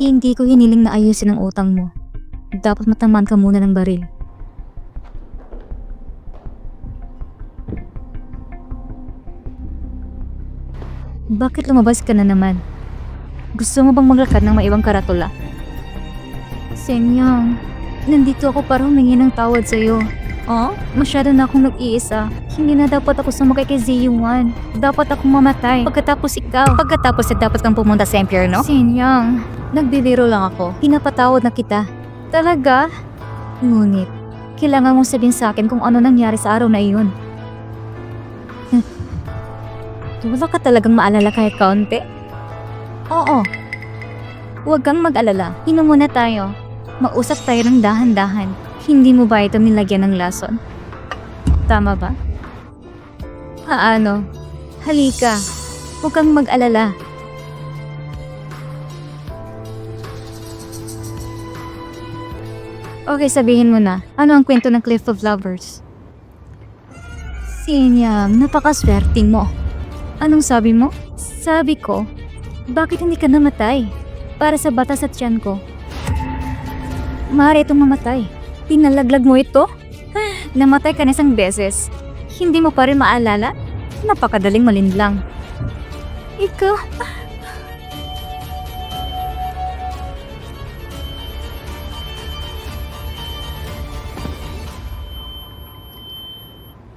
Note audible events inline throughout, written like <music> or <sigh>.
Hindi ko hiniling na ayusin ang utang mo. Dapat matamaan ka muna ng baril. Bakit lumabas ka na naman? Gusto mo bang maglakad ng maibang karatula? Senyang, nandito ako para humingi ng tawad sa'yo. Oh? Masyado na akong nag-iisa. Hindi na dapat ako sumakay kay Ziyuan. Dapat akong mamatay. Pagkatapos ikaw. Pagkatapos ay dapat kang pumunta sa impyerno? Senyang, nagbibiro lang ako. Pinapatawad na kita. Talaga? Ngunit, kailangan mong sabihin sa akin kung ano nangyari sa araw na iyon. <laughs> Wala ka talagang maalala kahit kaunti? Oo. Huwag kang mag-alala. Inom muna tayo. Mausap tayo ng dahan-dahan. Hindi mo ba ito nilagyan ng lason? Tama ba? Paano? Halika. Huwag kang mag-alala. Okay, sabihin mo na. Ano ang kwento ng Cliff of Lovers? Sinyam, napakaswerting mo. Anong sabi mo? Sabi ko, bakit hindi ka namatay? Para sa batas at tiyan ko. Maaari itong mamatay. Pinalaglag mo ito? Namatay ka na isang beses. Hindi mo pa rin maalala? Napakadaling malinlang. Ikaw...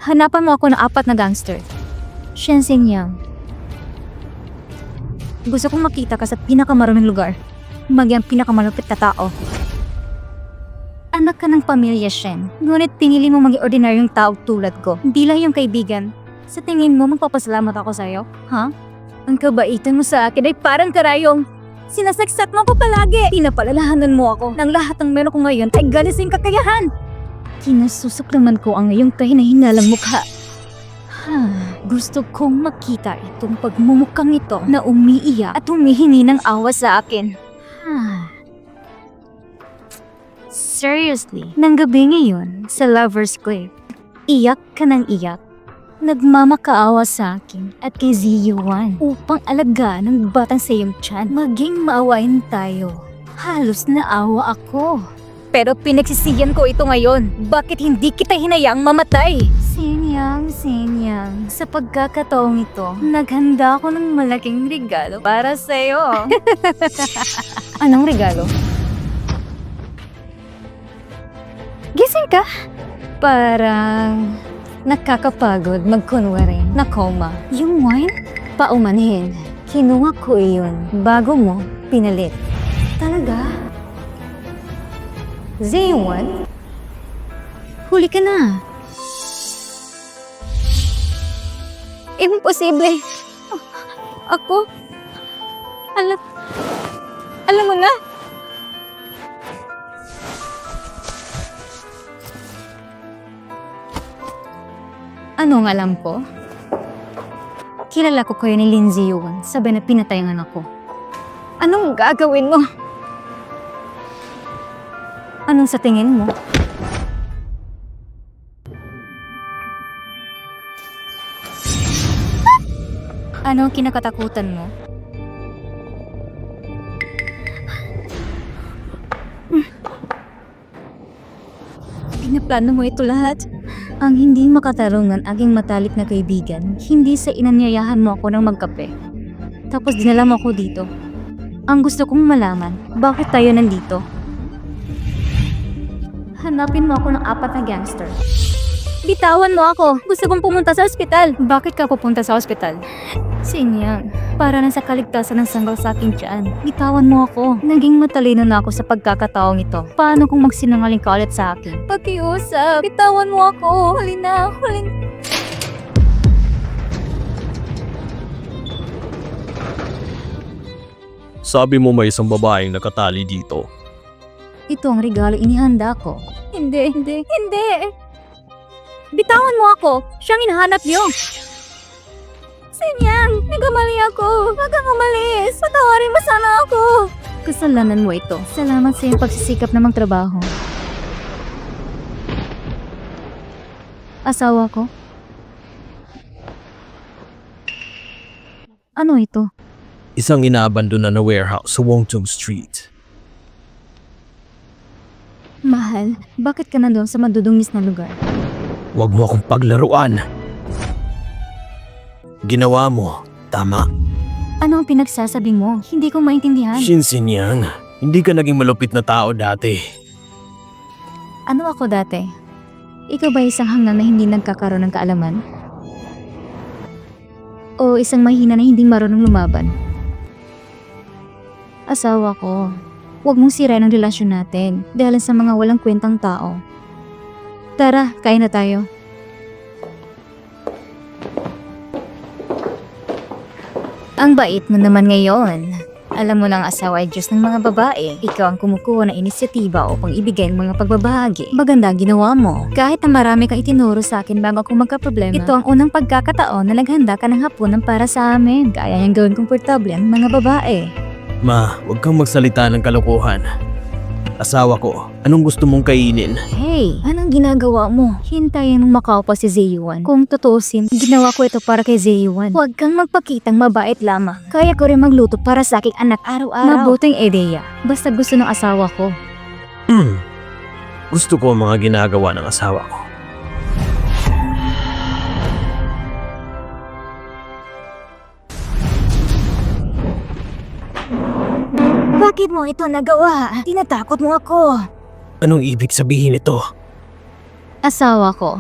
Hanapan mo ako ng apat na gangster. Shenzhen Yang. Gusto kong makita ka sa pinakamaraming lugar. Magyang pinakamalupit na tao. Anak ka ng pamilya, Shen. Ngunit pinili mo maging ordinaryong tao tulad ko. Hindi lang yung kaibigan. Sa tingin mo, magpapasalamat ako sa'yo? Ha? Ang kabaitan mo sa akin ay parang karayong. Sinasaksak mo ko palagi. Pinapalalahanan mo ako ng lahat ng meron ko ngayon ay ganising kakayahan. Kinasusok naman ko ang iyong kahinahingalang mukha. Ha, gusto kong makita itong pagmumukhang ito na umiiyak at humihingi ng awa sa akin. Ha. Seriously, nang gabi ngayon sa Lover's Cliff, iyak ka ng iyak. Nagmamakaawa sa akin at kay Ziyuan upang alagaan ng batang sa iyong tiyan. Maging maawain tayo. Halos naawa ako. Pero pinagsisiyan ko ito ngayon. Bakit hindi kita hinayang mamatay? Sinyang, sinyang. Sa pagkakataong ito, naghanda ako ng malaking regalo para sa'yo. <laughs> Anong regalo? Gising ka? Parang nakakapagod magkunwari na coma. Yung wine? Paumanhin. Kinuha ko iyon bago mo pinalit. Talaga? Z1? Huli ka na. Imposible. Ako? Alam... Alam mo na? Anong alam ko? Kilala ko kayo ni Lindsay Yuan. Sabi na pinatay ang anak ko. Anong gagawin mo? Anong sa tingin mo? Ano kinakatakutan mo? Pinaplano mo ito lahat? Ang hindi makatarungan aking matalik na kaibigan, hindi sa inanyayahan mo ako ng magkape. Tapos dinala mo ako dito. Ang gusto kong malaman, bakit tayo nandito? Hanapin mo ako ng apat na gangster. Bitawan mo ako. Gusto kong pumunta sa ospital. Bakit ka pupunta sa ospital? Sinyang, para na sa kaligtasan ng sanggal sa aking tiyan. Bitawan mo ako. Naging matalino na ako sa pagkakataong ito. Paano kung magsinungaling ka ulit sa akin? Pakiusap. Bitawan mo ako. Huli na. Huli Sabi mo may isang babaeng nakatali dito. Ito ang regalo inihanda ko. Hindi, hindi, hindi. Bitawan mo ako. Siyang hinahanap niyo. Sinyang, nagkamali ako. Huwag kang umalis. Patawarin mo sana ako. Kasalanan mo ito. Salamat sa iyong pagsisikap na magtrabaho. Asawa ko? Ano ito? Isang inaabandona na warehouse sa Wongtung Street. Mahal, bakit ka nandun sa madudungis na lugar? Huwag mo akong paglaruan. Ginawa mo, tama. Ano ang pinagsasabi mo? Hindi ko maintindihan. Shinsin Yang, hindi ka naging malupit na tao dati. Ano ako dati? Ikaw ba isang hanggang na hindi nagkakaroon ng kaalaman? O isang mahina na hindi marunong lumaban? Asawa ko. Huwag mong sirain ang relasyon natin dahil sa mga walang kwentang tao. Tara, kain na tayo. Ang bait mo naman ngayon. Alam mo lang asawa ay Diyos ng mga babae. Ikaw ang kumukuha ng inisyatiba upang ibigay ang mga pagbabahagi. Maganda ang ginawa mo. Kahit na marami kang itinuro sa akin bago ako magka-problema, ito ang unang pagkakataon na naghanda ka ng hapunan para sa amin. Kaya niyang gawin komportable ang mga babae. Ma, huwag kang magsalita ng kalokohan. Asawa ko, anong gusto mong kainin? Hey, anong ginagawa mo? Hintayin mong makaupa si Zeyuan. Kung tutusin, ginawa ko ito para kay Zeyuan. Huwag kang magpakitang mabait lamang. Kaya ko rin magluto para sa aking anak araw-araw. Mabuting ideya. Basta gusto ng asawa ko. Hmm. Gusto ko ang mga ginagawa ng asawa ko. Bakit mo ito nagawa? Tinatakot mo ako. Anong ibig sabihin ito? Asawa ko.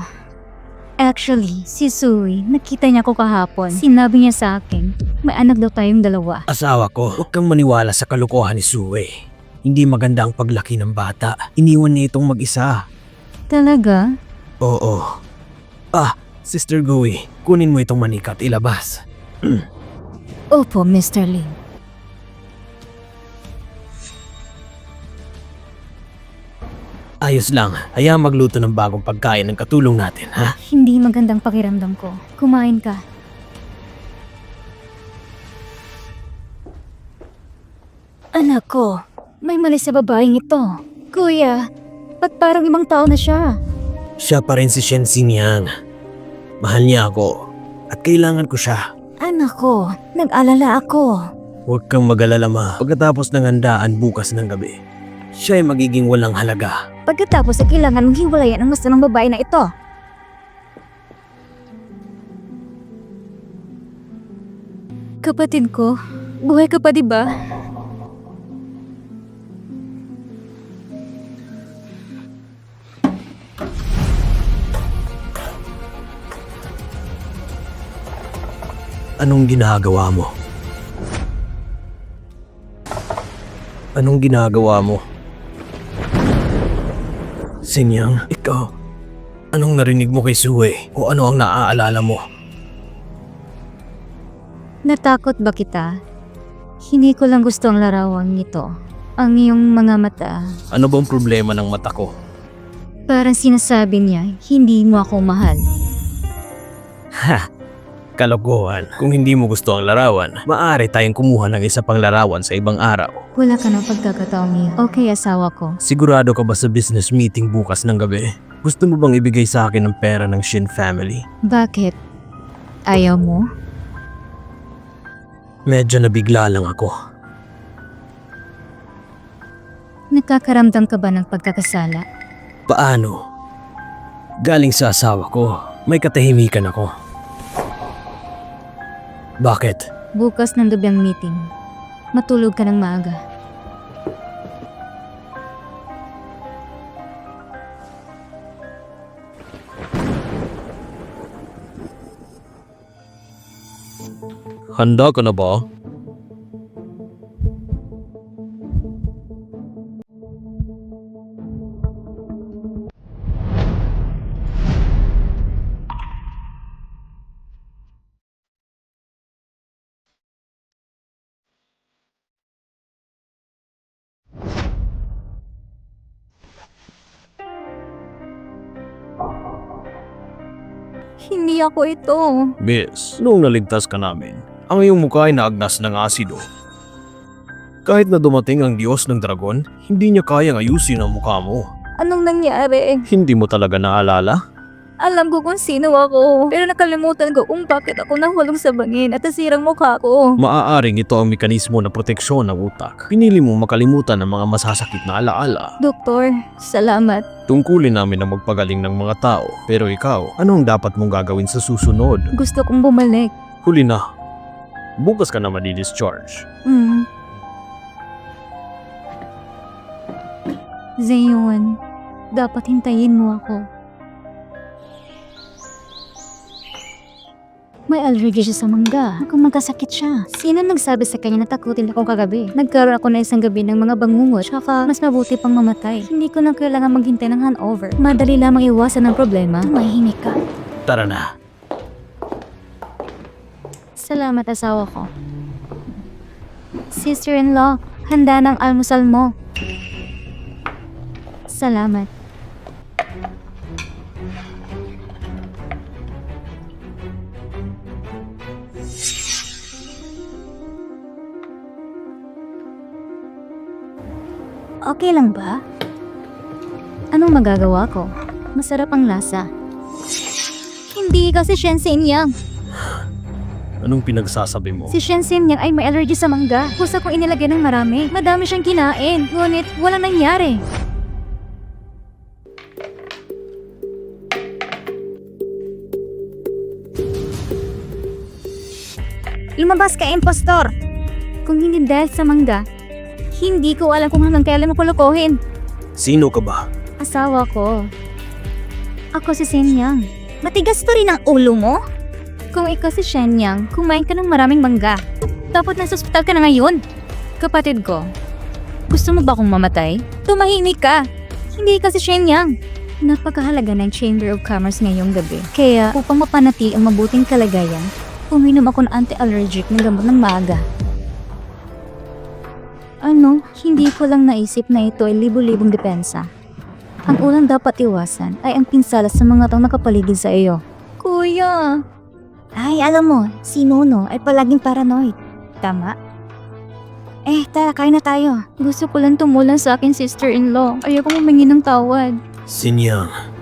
Actually, si Sui, nakita niya ko kahapon. Sinabi niya sa akin, may anak daw tayong dalawa. Asawa ko, huwag kang maniwala sa kalokohan ni Sue. Hindi maganda ang paglaki ng bata. Iniwan niya itong mag-isa. Talaga? Oo. Ah, Sister Gui, kunin mo itong manika at ilabas. <clears throat> Opo, Mr. Lin. Ayos lang, hayaan magluto ng bagong pagkain ng katulong natin, ha? Hindi magandang pakiramdam ko. Kumain ka. Anak ko, may mali sa babaeng ito. Kuya, ba't parang ibang tao na siya? Siya pa rin si Shen Xinyan. Mahal niya ako at kailangan ko siya. Anak ko, nag-alala ako. Huwag kang mag-alala ma. Pagkatapos ng handaan bukas ng gabi, siya ay magiging walang halaga. Pagkatapos ay kailangan mong hiwalayan ang gusto ng babae na ito. Kapatid ko, buhay ka pa di ba? Anong ginagawa mo? Anong ginagawa mo? Sinyang, ikaw. Anong narinig mo kay Sue? O ano ang naaalala mo? Natakot ba kita? Hindi ko lang gusto ang larawang ito. Ang iyong mga mata. Ano bang problema ng mata ko? Parang sinasabi niya, hindi mo ako mahal. Ha! Kalokohan. Kung hindi mo gusto ang larawan, maaari tayong kumuha ng isa pang larawan sa ibang araw. Wala ka ng pagkakataong iyan. Okay, asawa ko. Sigurado ka ba sa business meeting bukas ng gabi? Gusto mo bang ibigay sa akin ng pera ng Shin family? Bakit? Ayaw mo? Medyo nabigla lang ako. Nakakaramdam ka ba ng pagkakasala? Paano? Galing sa asawa ko, may katahimikan ako. Bakit? Bukas ng gabi ang meeting. Matulog ka ng maaga. Handa ka na ba? Ako ito. Miss, noong naligtas ka namin, ang iyong mukha ay naagnas ng asido. Kahit na dumating ang Diyos ng Dragon, hindi niya kayang ayusin ang mukha mo. Anong nangyari? Hindi mo talaga naalala? Alam ko kung sino ako, pero nakalimutan ko kung bakit ako nahulog sa bangin at nasirang mukha ko. Maaaring ito ang mekanismo na proteksyon ng utak. Pinili mo makalimutan ang mga masasakit na alaala. Doktor, salamat. Tungkulin namin ang magpagaling ng mga tao. Pero ikaw, ano ang dapat mong gagawin sa susunod? Gusto kong bumalik. Huli na. Bukas ka na madi-discharge. Hmm. Zayon, dapat hintayin mo ako. May allergy siya sa mangga. Kung magkasakit siya. Sino nagsabi sa kanya na takutin ako kagabi? Nagkaroon ako na isang gabi ng mga bangungot. Tsaka mas mabuti pang mamatay. Hindi ko na kailangan maghintay ng handover. Madali lamang iwasan ang problema. Tumahimik ka. Tara na. Salamat asawa ko. Sister-in-law, handa ng almusal mo. Salamat. Okay lang ba? Anong magagawa ko? Masarap ang lasa. Hindi kasi Shensen Yang. Anong pinagsasabi mo? Si Shensen Yang ay may allergy sa mangga. Kusa kong inilagay ng marami. Madami siyang kinain. Ngunit walang nangyari. Lumabas ka, impostor! Kung hindi dahil sa mangga, hindi ko alam kung hanggang kailan mo kulukuhin. Sino ka ba? Asawa ko. Ako si Shen Yang. Matigas to rin ang ulo mo? Kung ikaw si Shen Yang, kumain ka ng maraming mangga. Dapat nasa ospital ka na ngayon. Kapatid ko, gusto mo ba akong mamatay? Tumahimik ka. Hindi ka si Shen Yang. Napakahalaga ng Chamber of Commerce ngayong gabi. Kaya upang mapanati ang mabuting kalagayan, uminom ako ng anti-allergic na gamot ng maaga. Ano, hindi ko lang naisip na ito ay libo-libong depensa. Ang unang dapat iwasan ay ang pinsala sa mga taong nakapaligid sa iyo. Kuya! Ay, alam mo, si Nuno ay palaging paranoid. Tama? Eh, tara, kain na tayo. Gusto ko lang tumulan sa akin sister-in-law. Ayoko humingi ng tawad. Sinyang.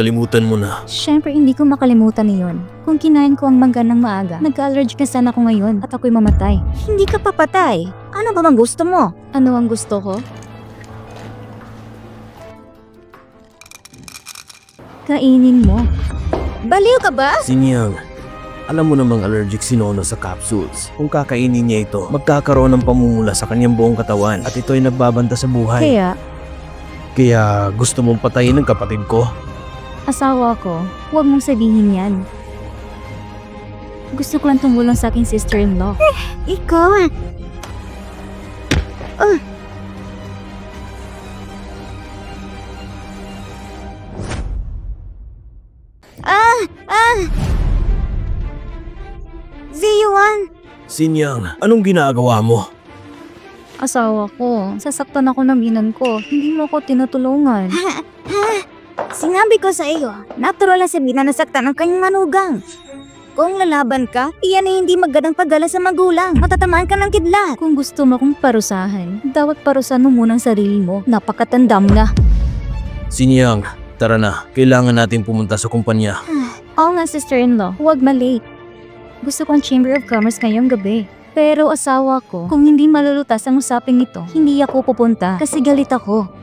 Kalimutan mo na. Siyempre, hindi ko makalimutan iyon. Kung kinain ko ang mangga ng maaga, nagka-allergic na sana ako ngayon at ako'y mamatay. Hindi ka papatay. Ano ba bang gusto mo? Ano ang gusto ko? Kainin mo. Baliw ka ba? Sinyang. Alam mo namang allergic si Nono sa capsules. Kung kakainin niya ito, magkakaroon ng pamumula sa kanyang buong katawan at ito ay nagbabanta sa buhay. Kaya, Kaya gusto mong patayin ng kapatid ko? Asawa ko, huwag mong sabihin yan. Gusto ko lang tumulong sa aking sister-in-law. Eh, ikaw! Ah. Ah! Ah! Ziyuan! Sinyang, anong ginagawa mo? Asawa ko, sasaktan ako ng binan ko. Hindi mo ako tinutulungan. <laughs> Sinabi ko sa iyo, natural na si Bina nasaktan ng kanyang manugang. Kung lalaban ka, iyan ay hindi magandang pagdala sa magulang. Matatamaan ka ng kidlat. Kung gusto mo kong parusahan, dapat parusahan mo muna ang sarili mo. Napakatandam na. Sinyang, tara na. Kailangan natin pumunta sa kumpanya. Oo nga, sister-in-law, huwag malate. Gusto ko ang Chamber of Commerce ngayong gabi. Pero asawa ko, kung hindi malulutas ang usaping ito, hindi ako pupunta kasi galit ako.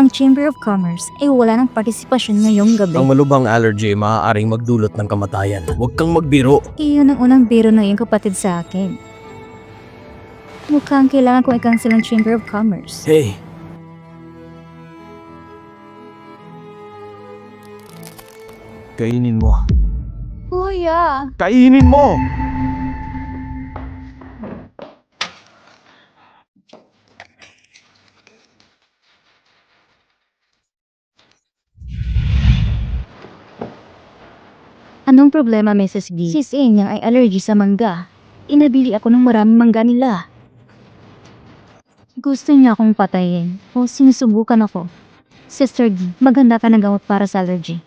Ang Chamber of Commerce ay wala ng partisipasyon ngayong gabi. Ang malubhang allergy ay maaaring magdulot ng kamatayan. Huwag kang magbiro. Iyon ang unang biro ng iyong kapatid sa akin. Mukhang kailangan kong i-cancel ang Chamber of Commerce. Hey, Kainin mo. Kuya! Kainin mo! Anong problema, Mrs. B? Si Sing ay allergy sa mangga. Inabili ako ng maraming mangga nila. Gusto niya akong patayin o sinusubukan ako. Sister G, maganda ka ng gamot para sa allergy.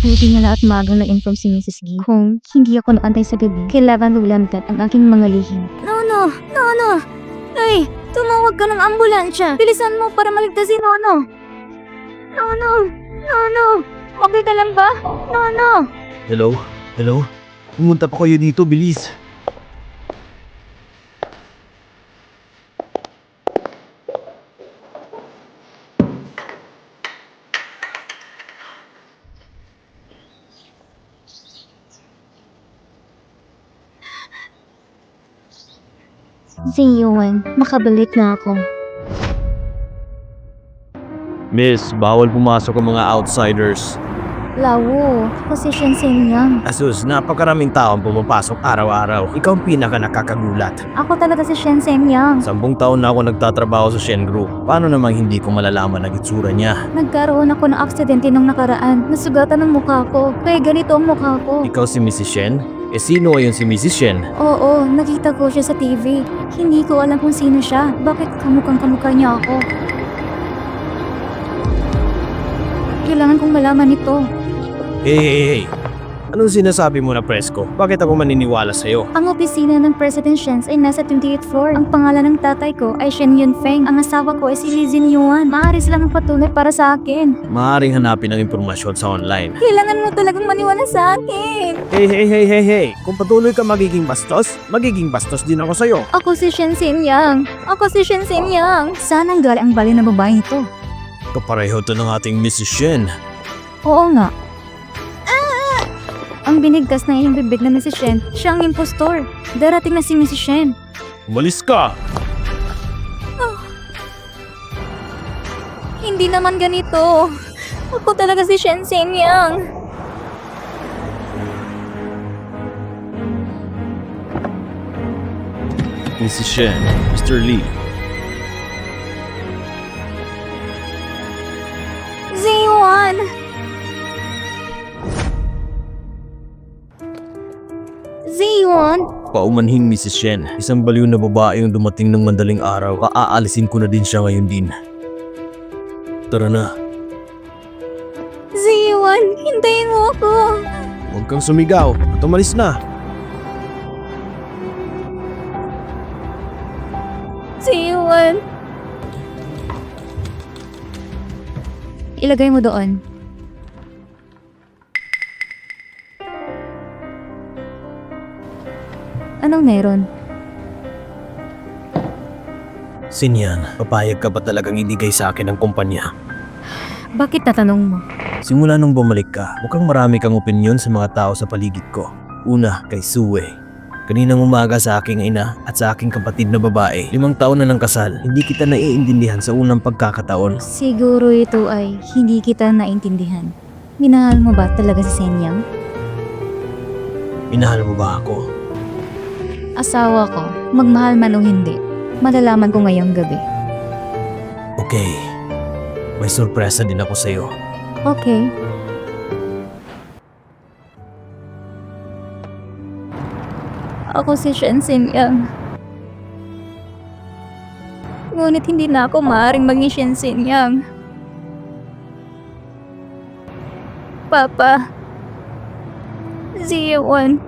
Buti niya lahat magang na-inform si Mrs. G. Kung hindi ako nakantay sa gabi, kailangan lulamtat ang aking mga lihim. Nono! Nono! Ay! Tumawag ka ng ambulansya! Bilisan mo para maligtas si Nono! Nono! Nono! Okay ka lang ba? Nono! Hello? Hello? Pumunta pa kayo dito, bilis. Si Yuan, makabalik na ako. Miss, bawal pumasok ang mga outsiders. Lawo, kasi Shensen Yang. Asus, napakaraming tao ang pumapasok araw-araw. Ikaw ang pinaka nakakagulat. Ako talaga si Shensen Yang. Sampung taon na ako nagtatrabaho sa Shen Group. Paano namang hindi ko malalaman ang itsura niya? Nagkaroon ako ng aksidente nung nakaraan. Nasugatan ang mukha ko. Kaya ganito ang mukha ko. Ikaw si Mrs. Shen? Eh sino ngayon si Mrs. Shen? Oo, nakita ko siya sa TV. Hindi ko alam kung sino siya. Bakit kamukhang kamukha niya ako? Kailangan kong malaman ito. Hey, hey, hey! Anong sinasabi mo na presko? Bakit ako maniniwala sa'yo? Ang opisina ng President Shen ay nasa 28th floor. Ang pangalan ng tatay ko ay Shen Yunfeng. Ang asawa ko ay si Li Jin Yuan. Maaari silang ang patunay para sa akin. Maaaring hanapin ang impormasyon sa online. Kailangan mo talagang maniwala sa akin. Hey, hey, hey, hey, hey! Kung patuloy ka magiging bastos, magiging bastos din ako sa'yo. Ako si Shen Xin Yang. Ako si Shen Xin Yang. Saan ang galing ang bali ng babaeng ito? Kapareho to ng ating Mrs. Shen. Oo nga. Ang binigkas na iyong bibig na Mrs. Shen, siya ang impostor. Darating na si Mrs. Shen. Umalis ka! Hindi naman ganito. Ako talaga si Shen Xin Yang. Mrs. Shen, Mr. Lee. Ziyuan! Paumanhing Mrs. Shen, isang baliw na babae yung dumating ng mandaling araw. Kaaalisin ko na din siya ngayon din. Tara na, Ziyuan! Hintayin mo ako! huwag kang sumigaw at umalis na. Ziyuan! Ilagay mo doon. Anong meron? Sinyan, papayag ka ba talagang ibigay sa akin ang kumpanya? Bakit natanong mo? Simula nung bumalik ka, mukhang marami kang opinyon sa mga tao sa paligid ko. Una, kay Sue. Kaninang umaga sa aking ina at sa aking kapatid na babae. Limang taon na ng kasal, hindi kita naiintindihan sa unang pagkakataon. Siguro ito ay hindi kita naintindihan. Minahal mo ba talaga si Senyang? Minahal mo ba ako? Asawa ko, magmahal man o hindi. Malalaman ko ngayong gabi. Okay. May sorpresa din ako sa'yo. Okay. Ako si Shen Yang. Ngunit hindi na ako maaaring maging Shen Yang. Papa. Ziyawan.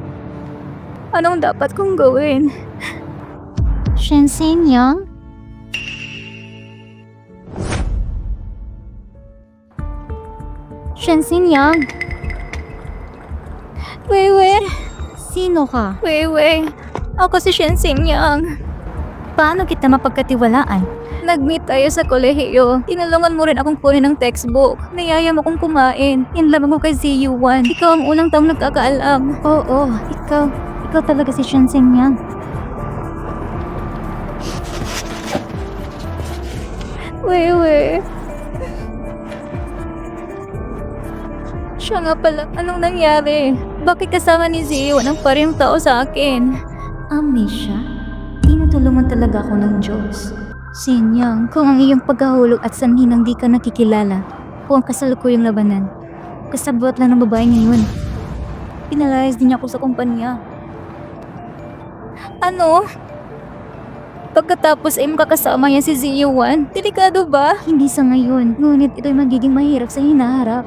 Anong dapat kong gawin? Shen Yang? Shen Yang? Wewe. Sino ka? Wewe. Ako si Shen Yang. Paano kita mapagkatiwalaan? Nag-meet tayo sa kolehiyo. Tinulungan mo rin akong kunin ng textbook. Niyaya mo kong kumain. Inlabang ko kay ZU1. Ikaw ang unang taong nagkakaalam. Oo, ikaw. Ikaw talaga si Shen Yang. Wewe. Siya nga pala, anong nangyari? Bakit kasama ni Zio ng parehong tao sa akin? Amnesia? Tinutulungan talaga ako ng Diyos. Sinyang, kung ang iyong pagkahulog at sanhi ng di ka nakikilala, kung ang kasalukuyang labanan, kasabot lang ng babae ngayon. Pinalayas din niya ako sa kumpanya. Ano? Pagkatapos ay makakasama niya si Zio1, delikado ba? Hindi sa ngayon, ngunit ito'y magiging mahirap sa hinaharap.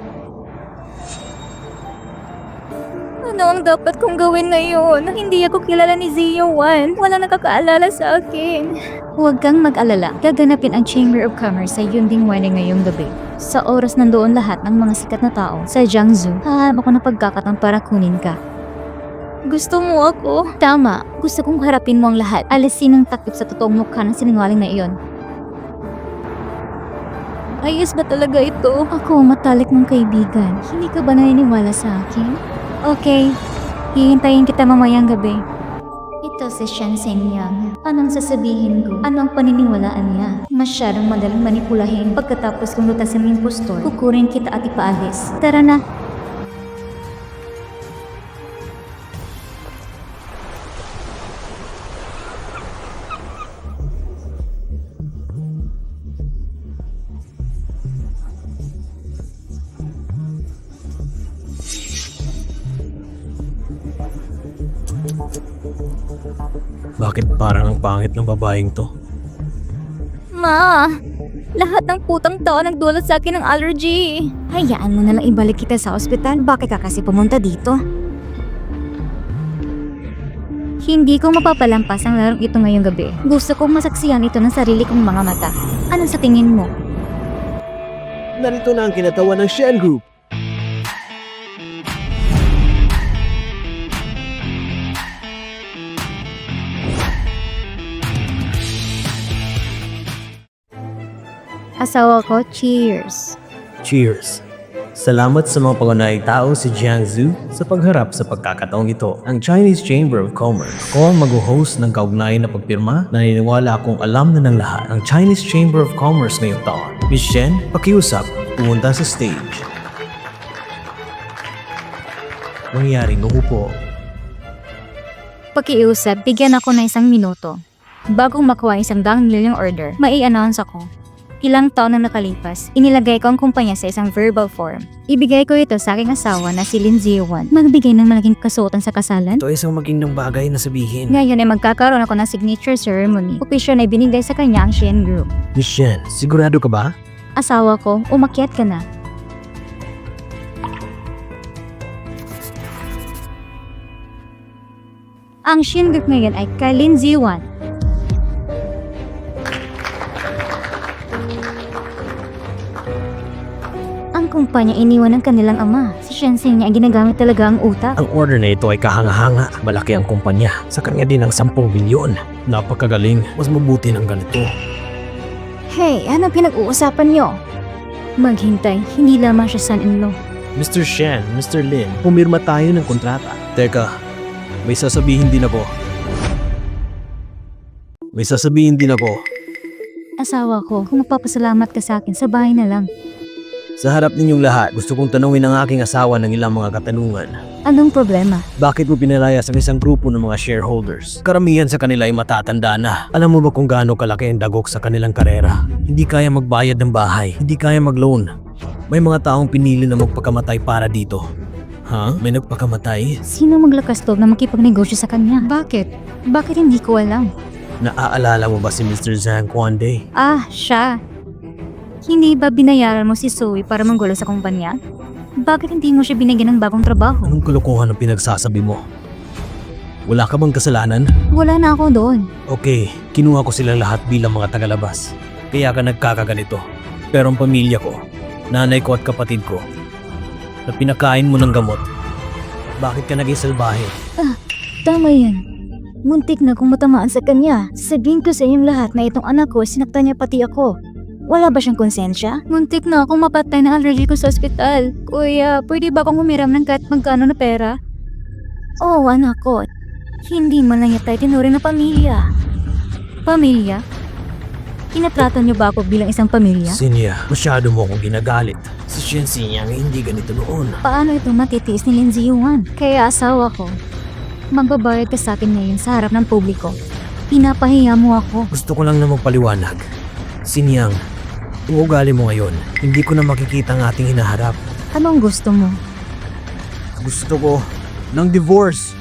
Ano ang dapat kong gawin ngayon? Hindi ako kilala ni Zio Wan. Walang nakakaalala sa akin. Huwag kang mag-alala. Gaganapin ang Chamber of Commerce sa Yunding Wedding ngayong gabi. Sa oras nandoon lahat ng mga sikat na tao sa Jiangsu, hahanap ako ng pagkakataon para kunin ka. Gusto mo ako? Tama. Gusto kong harapin mo ang lahat. Alisin ang takip sa totoong mukha ng sinungaling na iyon. Ayos ba talaga ito? Ako, matalik mong kaibigan. Hindi ka ba naniniwala sa akin? Okay. Hihintayin kita mamayang gabi. Ito si Shen Yang. Anong sasabihin ko? Ano ang paniniwalaan niya? Masyadong madaling manipulahin. Pagkatapos kong lutasin ng impostor, kukurin kita at ipaalis. Tara na. Bakit parang ang pangit ng babaeng to? Ma! Lahat ng putang tao nagdulot sa akin ng allergy. Hayaan mo na lang ibalik kita sa ospital. Bakit ka kasi pumunta dito? Hindi ko mapapalampas ang larong ito ngayong gabi. Gusto kong masaksiyan ito ng sarili kong mga mata. Ano sa tingin mo? Narito na ang kinatawan ng Shen Group. Asawa ko, cheers. Cheers! Salamat sa mga pangunahing tao si Jiangsu sa pagharap sa pagkakataong ito. Ang Chinese Chamber of Commerce ko ang mag-host ng kaugnayan na pagpirma. Naniniwala akong alam na ng lahat ang Chinese Chamber of Commerce ngayong taon. Miss Shen, pakiusap, pumunta sa stage. Mangyaring umupo. Pakiusap, bigyan ako ng isang minuto. Bago makuha isang daang milyong order, mai-announce ako. Ilang taon na nakalipas, inilagay ko ang kumpanya sa isang verbal form. Ibigay ko ito sa aking asawa na si Lin Ziwan. Magbigay ng malaking kasuotan sa kasalan. Ito ay isang maging bagay na sabihin. Ngayon ay magkakaroon ako ng signature ceremony. Opisyon ay binigay sa kanya ang Shen Group. Miss Shen, sigurado ka ba? Asawa ko, umakyat ka na. Ang Shin Group ngayon ay kay Lin Ziwan. Kumpanya iniwan ng kanilang ama. Si Shenzhen niya ang ginagamit talaga ang utak. Ang order na ito ay kahanga-hanga. Malaki ang kumpanya. Sa kanya din ang 10 milyon. Napakagaling. Mas mabuti ng ganito. Hey, ano pinag-uusapan niyo? Maghintay, hindi lamang siya son-in-law. Mr. Shen, Mr. Lin, pumirma tayo ng kontrata. Teka, may sasabihin din ako. May sasabihin din ako. Asawa ko, kung magpapasalamat ka sa akin, sa bahay na lang. Sa harap ninyong lahat, gusto kong tanungin ang aking asawa ng ilang mga katanungan. Anong problema? Bakit mo pinalayas ang isang grupo ng mga shareholders? Karamihan sa kanila ay matatanda na. Alam mo ba kung gaano kalaki ang dagok sa kanilang karera? Hindi kaya magbayad ng bahay. Hindi kaya mag-loan. May mga taong pinili na magpakamatay para dito. Ha? May nagpakamatay? Sino maglakas loob na makipagnegosyo sa kanya? Bakit? Bakit hindi ko alam? Naaalala mo ba si Mr. Zhang Kwande? Ah, siya. Hindi ba binayaran mo si Zoe para manggulo sa kumpanya? Bakit hindi mo siya binigyan ng bagong trabaho? Anong kalokohan ang pinagsasabi mo? Wala ka bang kasalanan? Wala na ako doon. Okay, kinuha ko silang lahat bilang mga tagalabas. Kaya ka nagkakaganito. Pero ang pamilya ko, nanay ko at kapatid ko, na pinakain mo ng gamot. Bakit ka naging salbahe? Tama yan. Muntik na kung matamaan sa kanya. Sabihin ko sa inyong lahat na itong anak ko, sinaktan niya pati ako. Wala ba siyang konsensya? Muntik na akong mapatay na allergy ko sa ospital. Kuya, pwede ba akong humiram ng kahit magkano na pera? Oo, anak ko. Hindi man lang yata tinuring na pamilya. Pamilya? Tinatrato niyo ba ako bilang isang pamilya? Sinya, masyado mo akong ginagalit. Si Shen Sinyang hindi ganito noon. Paano ito matitiis ni Lindsay Yuan? Kaya asawa ko, magbabayad ka sa akin ngayon sa harap ng publiko. Pinapahiya mo ako. Gusto ko lang na magpaliwanag. Sinyang, ang ugali mo ngayon, hindi ko na makikita ang ating hinaharap. Anong gusto mo? Gusto ko ng divorce.